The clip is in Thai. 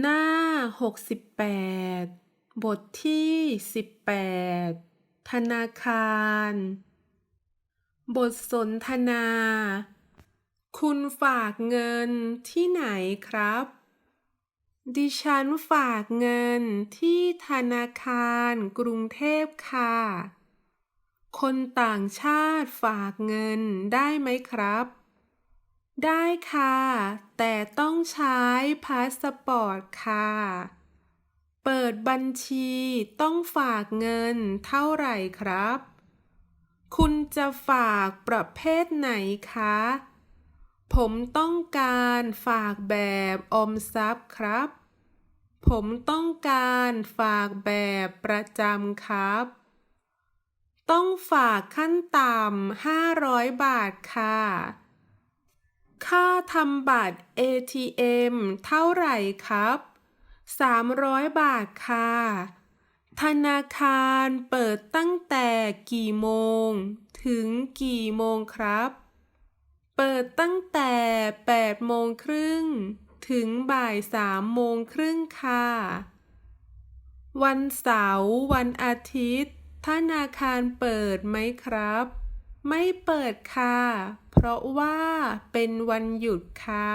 หน้า68บทที่18ธนาคาร บทสนทนา คุณฝากเงินที่ไหนครับ ดิฉันฝากเงินที่ธนาคารกรุงเทพค่ะ คนต่างชาติฝากเงินได้ไหมครับ ได้ค่ะ แต่ต้องใช้พาสปอร์ตค่ะ เปิดบัญชีต้องฝากเงินเท่าไหร่ครับ คุณจะฝากประเภทไหนคะ ผมต้องการฝากแบบออมทรัพย์ครับ ผมต้องการฝากแบบประจำครับ ต้องฝากขั้นต่ำห้าร้อยบาทค่ะ ค่าทำบัตร ATM เท่าไหร่ครับ 300 บาทค่ะ ธนาคารเปิดตั้งแต่กี่โมง ถึงกี่โมงครับ เปิดตั้งแต่8โมงครึ่ง ถึงบ่าย3โมงครึ่งค่ะ วันเสาร์วันอาทิตย์ ธนาคารเปิดไหมครับ ไม่เปิดค่ะ เพราะว่าเป็นวันหยุดค่ะ